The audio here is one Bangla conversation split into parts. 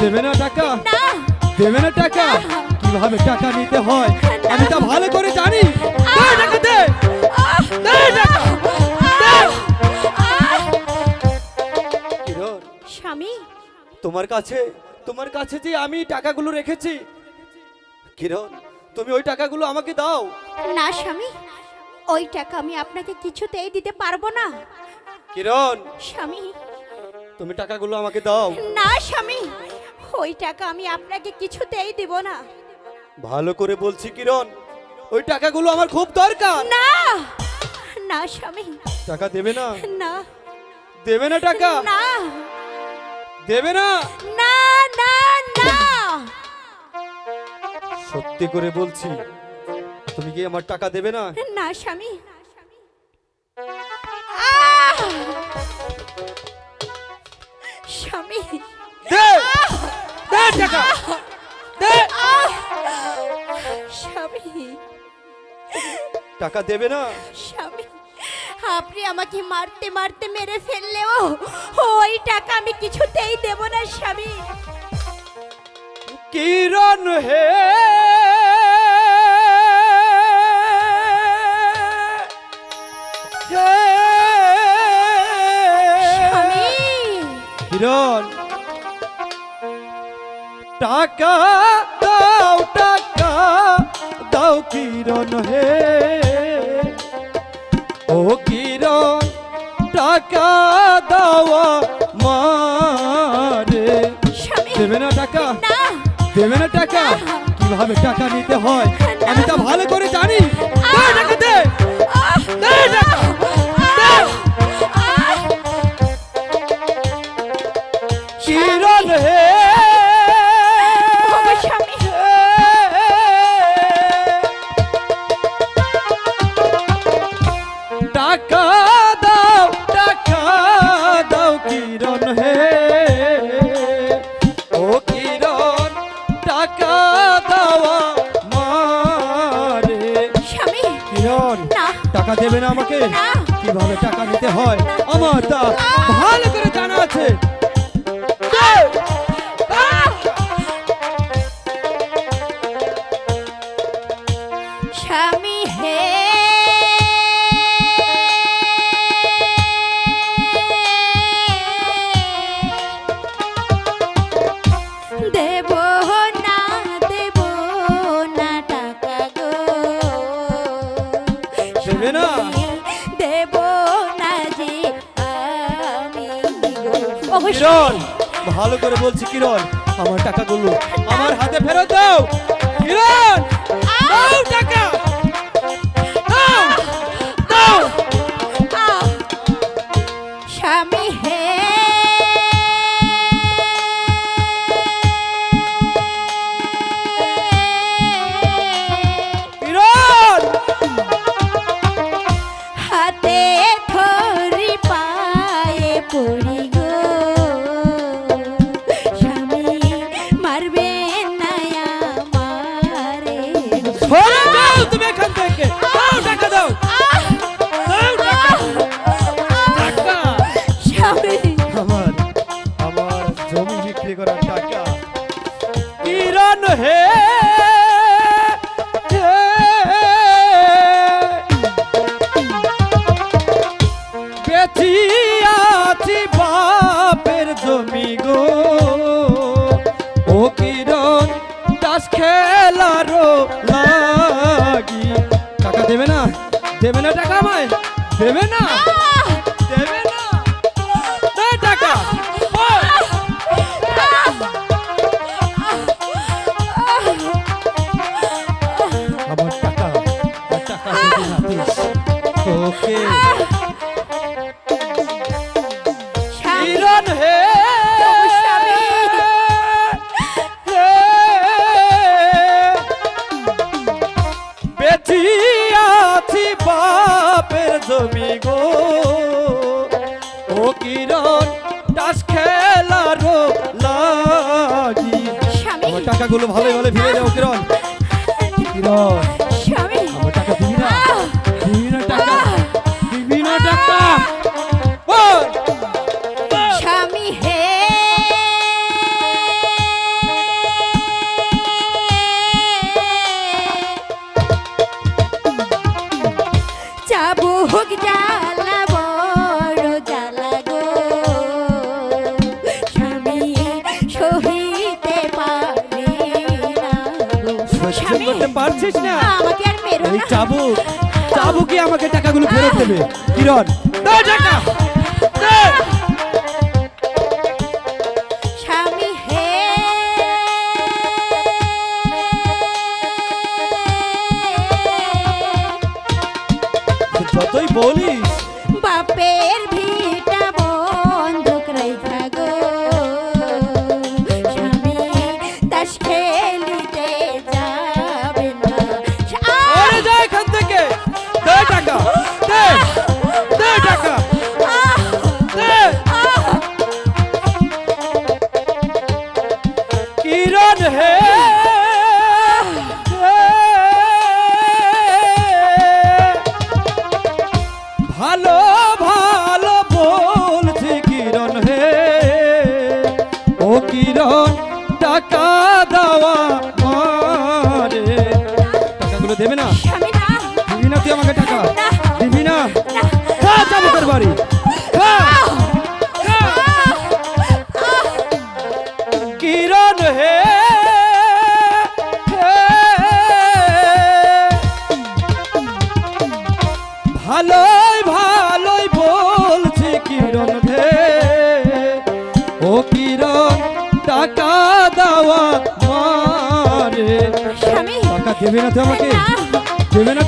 দেবে না টাকা? দেবে না টাকা? কীভাবে টাকা নিতে হয়? আমি তা ভালো করে জানি। টাকা দে। দে টাকা। স্বামী। তোমার কাছে তোমার কাছে যে আমি টাকাগুলো রেখেছি। কিরণ তুমি ওই টাকাগুলো আমাকে দাও। না স্বামী। ওই টাকা আমি আপনাকে কিছুতেই দিতে পারব না। কিরণ স্বামী। তুমি টাকাগুলো আমাকে দাও। না স্বামী। ওই টাকা আমি আপনাকে কিছুতেই দিব না। ভালো করে বলছি কিরণ ওই টাকাগুলো আমার খুব দরকার। না না স্বামী। টাকা দেবে না? না। দেবে না টাকা? না। দেবে না? না না না। সত্যি করে বলছি তুমি কি আমার টাকা দেবে না? না স্বামী। আহ! স্বামী। টাকা দেবে না? স্বামী আপনি আমাকে মারতে মারতে মেরে ফেললেও ওই টাকা আমি কিছুতেই দেব না স্বামী। কিরণ হে? হে। কিরণ টাকা দাও কিরণ হে। ও কিরণ টাকা দাওয়া মারে দেবে না টাকা? দেবে না টাকা? কীভাবে টাকা নিতে হয়? টাকা দেবে না আমাকে। কীভাবে টাকা নিতে হয় আমার তা ভালো করে জানা আছে স্বামী হে কিরণ ভালো করে বলছি কিরণ আমার টাকাগুলো আমার হাতে ফেরত দাও। কিরণ দাও টাকা। দাও দাও। স্বামী হে। কিরণ। হাতে ধরি পায়ে পড়ি দেবে না টাকা আমায়? দেবে না? দেবে না? টাকা। আমার টাকা। টাকা যদি না দিস তোকে টাকাগুলো ভালোই ভালো ফিরে যাও কিরণ। কিরণ স্বামী। স্বামী হে। চাবু হোক জ্বালা। করতে পারছিস না? আমাকে আর মেরো এই না। চাবুক চাবুকই আমাকে টাকাগুলো ফেরত দেবে। কিরণ টাকা। দেওয়া মারে টাকাগুলো দেবে না? দিবি না তুই আমাকে টাকা? দিবি না? তোর বাড়ি। দেবে না তুই আমাকে। দেবে না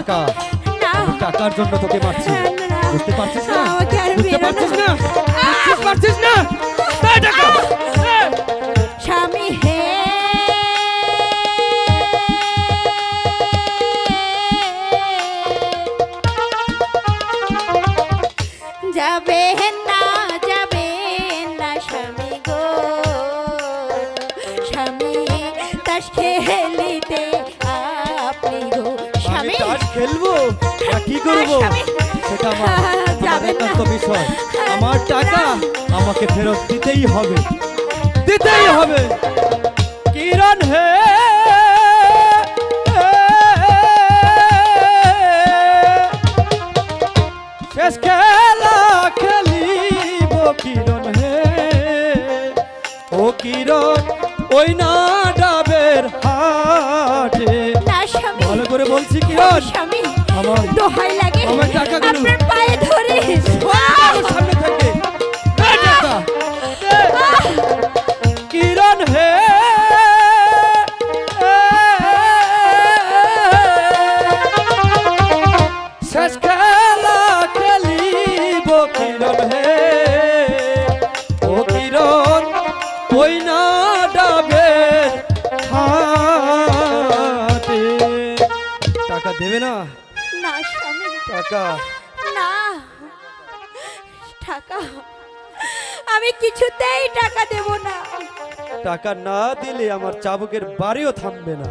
টাকা টাকার জন্য তোকে মারছি। বুঝতে পারছিস না? বুঝতে পারছিস না? বুঝতে পারছিস না? খেলব না কি করব। সেটা আমার আমার একান্ত বিষয়। আমার টাকা আমাকে ফেরত দিতেই হবে। দিতেই হবে। কিরণ হে! শেষ খেলা খেলিব কিরণ হে। ও কিরণ ওই না ডাবের হাটে করে বলছি কি আমার দোহাই লাগে আমার। আপনার পায়ে ধরে টাকা দেবে না? না স্বামী। টাকা। না টাকা। আমি কিছুতেই টাকা দেব না। টাকা না দিলে আমার চাবুকের বাড়িও থামবে না।